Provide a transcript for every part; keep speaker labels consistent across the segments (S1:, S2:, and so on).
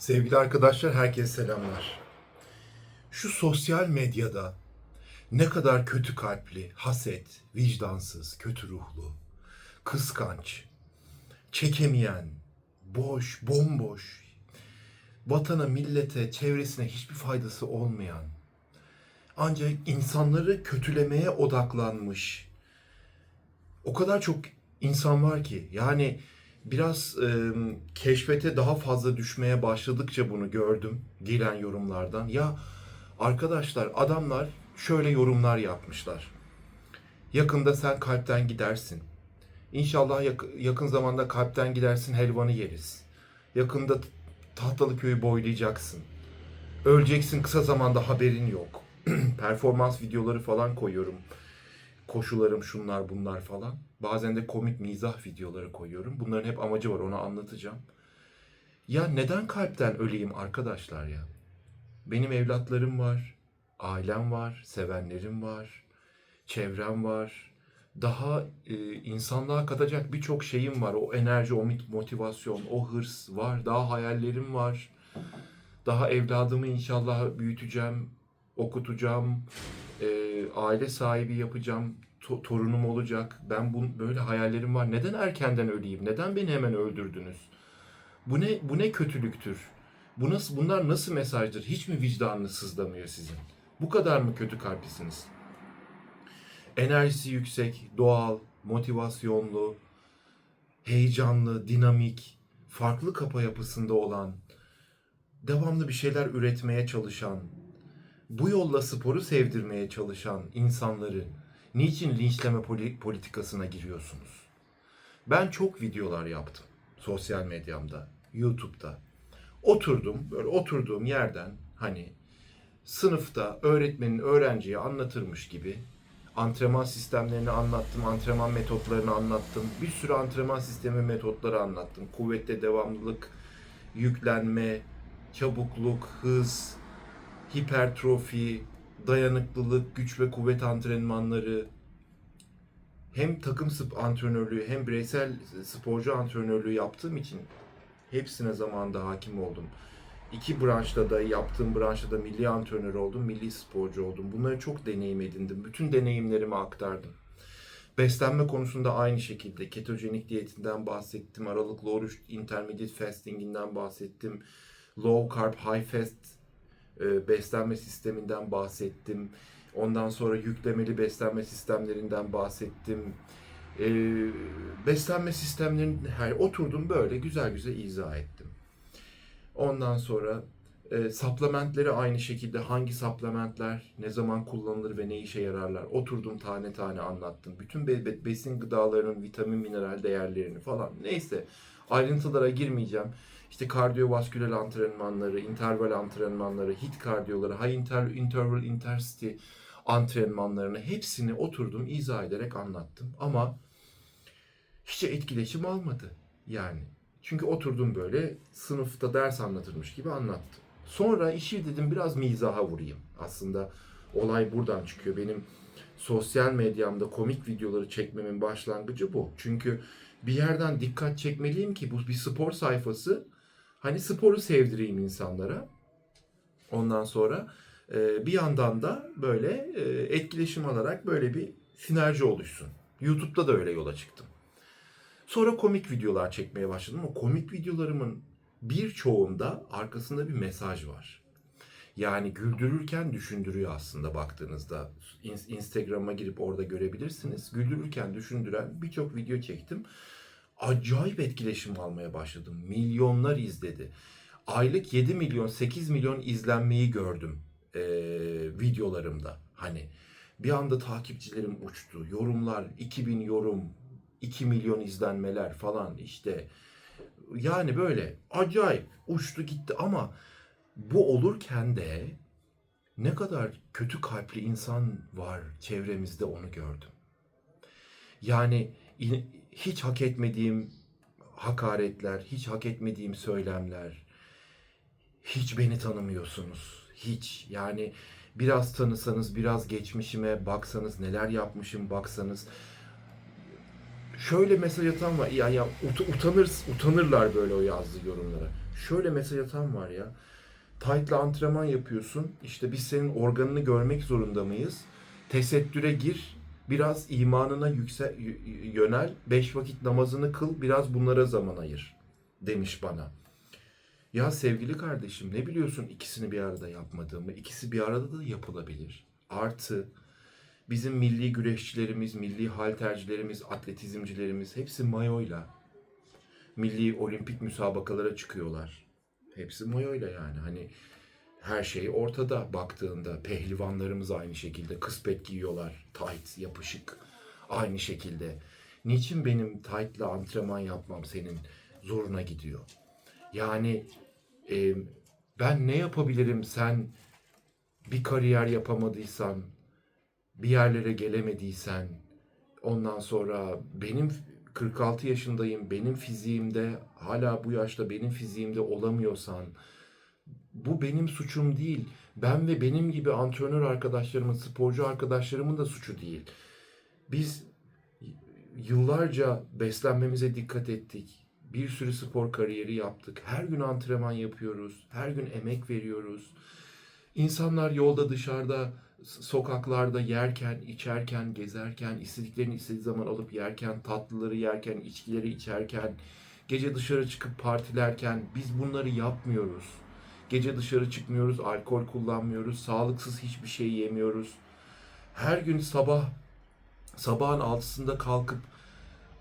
S1: Sevgili arkadaşlar, herkese selamlar. Şu sosyal medyada ne kadar kötü kalpli, haset, vicdansız, kötü ruhlu, kıskanç, çekemeyen, boş, bomboş, vatana, millete, çevresine hiçbir faydası olmayan, ancak insanları kötülemeye odaklanmış, o kadar çok insan var ki yani biraz e, keşfete daha fazla düşmeye başladıkça bunu gördüm gelen yorumlardan. Ya arkadaşlar adamlar şöyle yorumlar yapmışlar. Yakında sen kalpten gidersin. İnşallah yak- yakın zamanda kalpten gidersin helvanı yeriz. Yakında tahtalı köyü boylayacaksın. Öleceksin kısa zamanda haberin yok. Performans videoları falan koyuyorum koşularım şunlar bunlar falan. Bazen de komik mizah videoları koyuyorum. Bunların hep amacı var onu anlatacağım. Ya neden kalpten öleyim arkadaşlar ya? Benim evlatlarım var, ailem var, sevenlerim var, çevrem var. Daha e, insanlığa katacak birçok şeyim var. O enerji, o motivasyon, o hırs var. Daha hayallerim var. Daha evladımı inşallah büyüteceğim, okutacağım, e, aile sahibi yapacağım, to- torunum olacak. Ben bu böyle hayallerim var. Neden erkenden öleyim? Neden beni hemen öldürdünüz? Bu ne bu ne kötülüktür? Bu nasıl bunlar nasıl mesajdır? Hiç mi vicdanınız sızlamıyor sizin? Bu kadar mı kötü kalplisiniz? Enerjisi yüksek, doğal, motivasyonlu, heyecanlı, dinamik, farklı kafa yapısında olan, devamlı bir şeyler üretmeye çalışan, bu yolla sporu sevdirmeye çalışan insanları niçin linçleme poli- politikasına giriyorsunuz? Ben çok videolar yaptım sosyal medyamda, YouTube'da. Oturdum, böyle oturduğum yerden hani sınıfta öğretmenin öğrenciye anlatırmış gibi antrenman sistemlerini anlattım, antrenman metotlarını anlattım. Bir sürü antrenman sistemi metotları anlattım. Kuvvette devamlılık, yüklenme, çabukluk, hız, hipertrofi, dayanıklılık, güç ve kuvvet antrenmanları, hem takım antrenörlüğü hem bireysel sporcu antrenörlüğü yaptığım için hepsine zamanında hakim oldum. İki branşta da yaptığım branşta da milli antrenör oldum, milli sporcu oldum. Bunları çok deneyim edindim. Bütün deneyimlerimi aktardım. Beslenme konusunda aynı şekilde ketojenik diyetinden bahsettim. Aralıklı oruç intermediate fasting'inden bahsettim. Low carb, high fast e, beslenme sisteminden bahsettim. Ondan sonra yüklemeli beslenme sistemlerinden bahsettim. E, beslenme sistemlerini her oturdum böyle güzel güzel izah ettim. Ondan sonra e, supplementleri aynı şekilde hangi supplementler ne zaman kullanılır ve ne işe yararlar oturdum tane tane anlattım. Bütün be- be- besin gıdalarının vitamin mineral değerlerini falan neyse ayrıntılara girmeyeceğim. İşte kardiyovasküler antrenmanları, interval antrenmanları, hit kardiyoları, high inter, interval intensity antrenmanlarını hepsini oturdum izah ederek anlattım. Ama hiç etkileşim almadı yani. Çünkü oturdum böyle sınıfta ders anlatırmış gibi anlattım. Sonra işi dedim biraz mizaha vurayım. Aslında olay buradan çıkıyor. Benim sosyal medyamda komik videoları çekmemin başlangıcı bu. Çünkü bir yerden dikkat çekmeliyim ki bu bir spor sayfası. Hani sporu sevdireyim insanlara. Ondan sonra e, bir yandan da böyle e, etkileşim alarak böyle bir sinerji oluşsun. YouTube'da da öyle yola çıktım. Sonra komik videolar çekmeye başladım ama komik videolarımın birçoğunda arkasında bir mesaj var. Yani güldürürken düşündürüyor aslında baktığınızda. İn- Instagram'a girip orada görebilirsiniz. Güldürürken düşündüren birçok video çektim. Acayip etkileşim almaya başladım. Milyonlar izledi. Aylık 7 milyon, 8 milyon izlenmeyi gördüm eee, videolarımda. Hani bir anda takipçilerim uçtu. Yorumlar 2000 yorum, 2 milyon izlenmeler falan işte. Yani böyle acayip uçtu gitti ama bu olurken de ne kadar kötü kalpli insan var çevremizde onu gördüm. Yani hiç hak etmediğim hakaretler, hiç hak etmediğim söylemler, hiç beni tanımıyorsunuz. Hiç. Yani biraz tanısanız, biraz geçmişime baksanız, neler yapmışım baksanız Şöyle mesaj atan var. Ya ya ut- utanır utanırlar böyle o yazdığı yorumlara. Şöyle mesaj atan var ya. Tight'la antrenman yapıyorsun. İşte biz senin organını görmek zorunda mıyız? Tesettüre gir. Biraz imanına yüksel yönel. Beş vakit namazını kıl. Biraz bunlara zaman ayır. Demiş bana. Ya sevgili kardeşim ne biliyorsun ikisini bir arada yapmadığımı? İkisi bir arada da yapılabilir. Artı bizim milli güreşçilerimiz, milli haltercilerimiz, atletizmcilerimiz hepsi mayoyla milli olimpik müsabakalara çıkıyorlar. Hepsi mayoyla yani hani her şey ortada baktığında. Pehlivanlarımız aynı şekilde kıspet giyiyorlar. Tight, yapışık. Aynı şekilde. Niçin benim tight'la antrenman yapmam senin zoruna gidiyor? Yani e, ben ne yapabilirim sen bir kariyer yapamadıysan, bir yerlere gelemediysen, ondan sonra benim 46 yaşındayım, benim fiziğimde hala bu yaşta benim fiziğimde olamıyorsan, bu benim suçum değil. Ben ve benim gibi antrenör arkadaşlarımın, sporcu arkadaşlarımın da suçu değil. Biz yıllarca beslenmemize dikkat ettik. Bir sürü spor kariyeri yaptık. Her gün antrenman yapıyoruz. Her gün emek veriyoruz. İnsanlar yolda dışarıda, sokaklarda yerken, içerken, gezerken, istediklerini istediği zaman alıp yerken, tatlıları yerken, içkileri içerken, gece dışarı çıkıp partilerken biz bunları yapmıyoruz. Gece dışarı çıkmıyoruz, alkol kullanmıyoruz, sağlıksız hiçbir şey yemiyoruz. Her gün sabah sabahın altısında kalkıp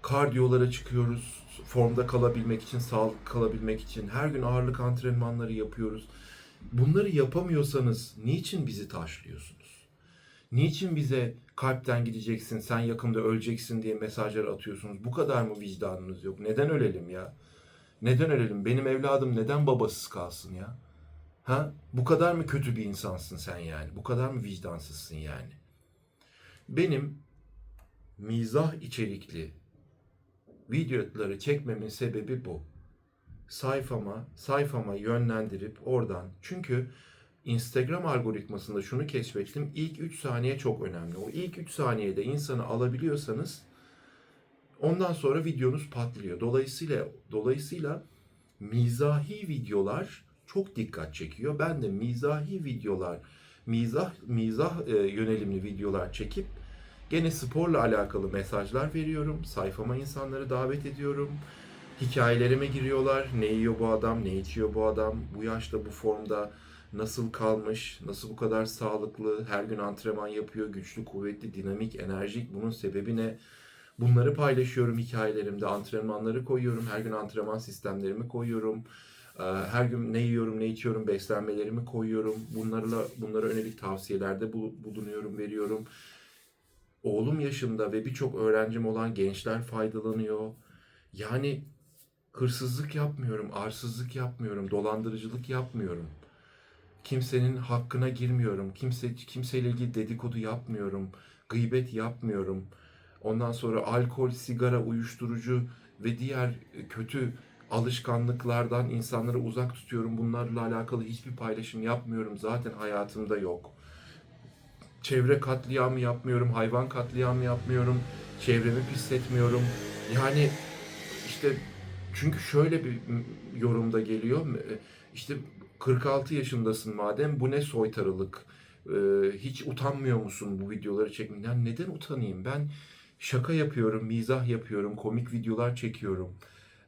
S1: kardiyolara çıkıyoruz. Formda kalabilmek için, sağlıklı kalabilmek için. Her gün ağırlık antrenmanları yapıyoruz. Bunları yapamıyorsanız niçin bizi taşlıyorsunuz? Niçin bize kalpten gideceksin, sen yakında öleceksin diye mesajlar atıyorsunuz? Bu kadar mı vicdanınız yok? Neden ölelim ya? Neden ölelim? Benim evladım neden babasız kalsın ya? Ha? Bu kadar mı kötü bir insansın sen yani? Bu kadar mı vicdansızsın yani? Benim mizah içerikli videoları çekmemin sebebi bu. Sayfama, sayfama yönlendirip oradan çünkü Instagram algoritmasında şunu keşfettim. İlk 3 saniye çok önemli. O ilk 3 saniyede insanı alabiliyorsanız ondan sonra videonuz patlıyor. Dolayısıyla dolayısıyla mizahi videolar çok dikkat çekiyor. Ben de mizahi videolar, mizah mizah e, yönelimli videolar çekip Gene sporla alakalı mesajlar veriyorum. Sayfama insanları davet ediyorum. Hikayelerime giriyorlar. Ne yiyor bu adam, ne içiyor bu adam, bu yaşta bu formda nasıl kalmış, nasıl bu kadar sağlıklı, her gün antrenman yapıyor, güçlü, kuvvetli, dinamik, enerjik. Bunun sebebi ne? Bunları paylaşıyorum hikayelerimde, antrenmanları koyuyorum, her gün antrenman sistemlerimi koyuyorum. Her gün ne yiyorum, ne içiyorum, beslenmelerimi koyuyorum. Bunlarla bunlara yönelik tavsiyelerde bul- bulunuyorum, veriyorum oğlum yaşında ve birçok öğrencim olan gençler faydalanıyor. Yani hırsızlık yapmıyorum, arsızlık yapmıyorum, dolandırıcılık yapmıyorum. Kimsenin hakkına girmiyorum. Kimse kimseyle ilgili dedikodu yapmıyorum. Gıybet yapmıyorum. Ondan sonra alkol, sigara, uyuşturucu ve diğer kötü alışkanlıklardan insanları uzak tutuyorum. Bunlarla alakalı hiçbir paylaşım yapmıyorum. Zaten hayatımda yok çevre katliamı yapmıyorum, hayvan katliamı yapmıyorum, çevremi pisletmiyorum. Yani işte çünkü şöyle bir yorumda geliyor. e, İşte 46 yaşındasın madem bu ne soytarılık? Ee, hiç utanmıyor musun bu videoları çekmekten? Neden utanayım? Ben şaka yapıyorum, mizah yapıyorum, komik videolar çekiyorum.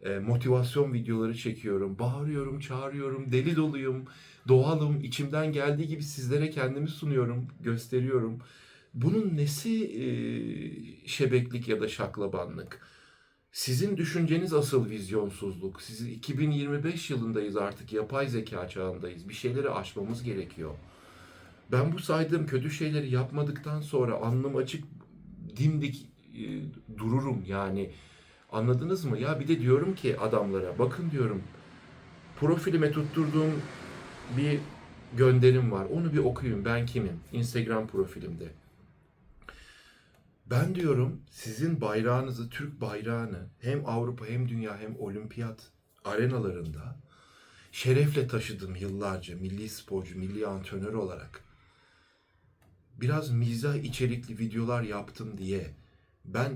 S1: e, motivasyon videoları çekiyorum. Bağırıyorum, çağırıyorum, deli doluyum doğalım, içimden geldiği gibi sizlere kendimi sunuyorum, gösteriyorum. Bunun nesi e, şebeklik ya da şaklabanlık? Sizin düşünceniz asıl vizyonsuzluk. Siz 2025 yılındayız artık, yapay zeka çağındayız. Bir şeyleri aşmamız gerekiyor. Ben bu saydığım kötü şeyleri yapmadıktan sonra alnım açık dimdik e, dururum yani. Anladınız mı? Ya bir de diyorum ki adamlara, bakın diyorum, profilime tutturduğum bir gönderim var. Onu bir okuyun. Ben kimim? Instagram profilimde. Ben diyorum sizin bayrağınızı, Türk bayrağını hem Avrupa hem dünya hem olimpiyat arenalarında şerefle taşıdım yıllarca milli sporcu, milli antrenör olarak. Biraz mizah içerikli videolar yaptım diye ben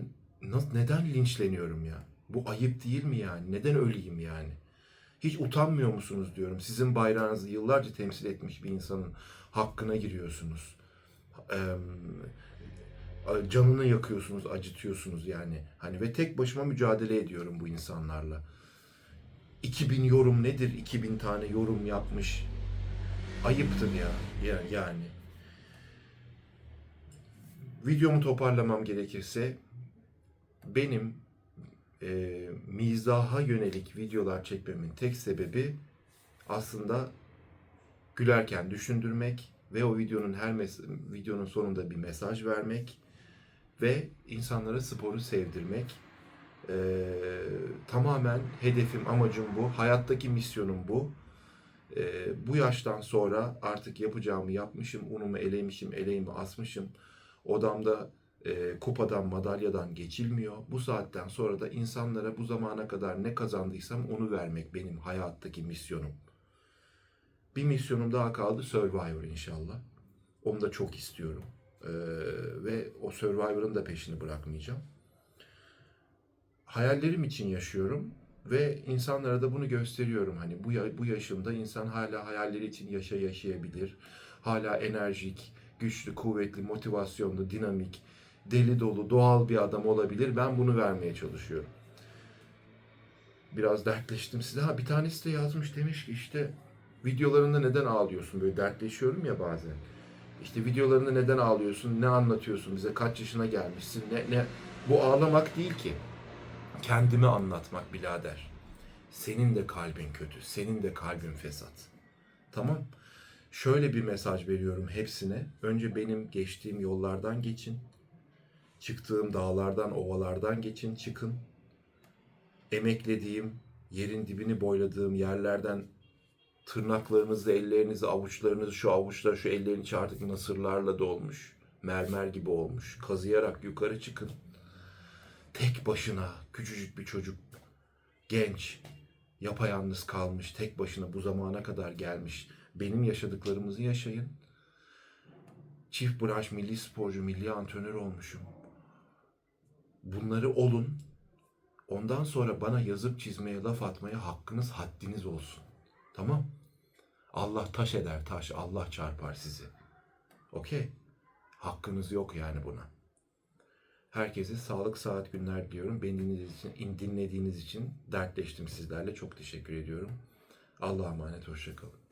S1: neden linçleniyorum ya? Bu ayıp değil mi yani? Neden öleyim yani? Hiç utanmıyor musunuz diyorum. Sizin bayrağınızı yıllarca temsil etmiş bir insanın hakkına giriyorsunuz. Eee, canını yakıyorsunuz, acıtıyorsunuz yani. Hani ve tek başıma mücadele ediyorum bu insanlarla. 2000 yorum nedir? 2000 tane yorum yapmış. Ayıptır ya. ya yani. Videomu toparlamam gerekirse benim e, mizaha yönelik videolar çekmemin tek sebebi aslında gülerken düşündürmek ve o videonun her mes- videonun sonunda bir mesaj vermek ve insanlara sporu sevdirmek. Ee, tamamen hedefim, amacım bu. Hayattaki misyonum bu. Ee, bu yaştan sonra artık yapacağımı yapmışım, unumu elemişim, eleğimi asmışım. Odamda e, kupadan, madalyadan geçilmiyor. Bu saatten sonra da insanlara bu zamana kadar ne kazandıysam onu vermek benim hayattaki misyonum. Bir misyonum daha kaldı Survivor inşallah. Onu da çok istiyorum. Ee, ve o Survivor'ın da peşini bırakmayacağım. Hayallerim için yaşıyorum ve insanlara da bunu gösteriyorum. Hani bu bu yaşımda insan hala hayalleri için yaşa yaşayabilir. Hala enerjik, güçlü, kuvvetli, motivasyonlu, dinamik, deli dolu, doğal bir adam olabilir. Ben bunu vermeye çalışıyorum. Biraz dertleştim size. Ha bir tanesi de yazmış demiş ki işte videolarında neden ağlıyorsun? Böyle dertleşiyorum ya bazen. İşte videolarında neden ağlıyorsun? Ne anlatıyorsun bize? Kaç yaşına gelmişsin? Ne ne bu ağlamak değil ki. Kendimi anlatmak birader. Senin de kalbin kötü. Senin de kalbin fesat. Tamam? Şöyle bir mesaj veriyorum hepsine. Önce benim geçtiğim yollardan geçin. Çıktığım dağlardan, ovalardan geçin, çıkın. Emeklediğim, yerin dibini boyladığım yerlerden tırnaklarınızı, ellerinizi, avuçlarınızı, şu avuçlar, şu ellerin içi artık nasırlarla dolmuş. Mermer gibi olmuş. Kazıyarak yukarı çıkın. Tek başına küçücük bir çocuk, genç, yapayalnız kalmış, tek başına bu zamana kadar gelmiş. Benim yaşadıklarımızı yaşayın. Çift branş milli sporcu, milli antrenör olmuşum. Bunları olun. Ondan sonra bana yazıp çizmeye, laf atmaya hakkınız, haddiniz olsun. Tamam? Allah taş eder taş, Allah çarpar sizi. Okey? Hakkınız yok yani buna. Herkese sağlık saat günler diliyorum. Beni dinlediğiniz için, dinlediğiniz için dertleştim sizlerle. Çok teşekkür ediyorum. Allah'a emanet, hoşçakalın.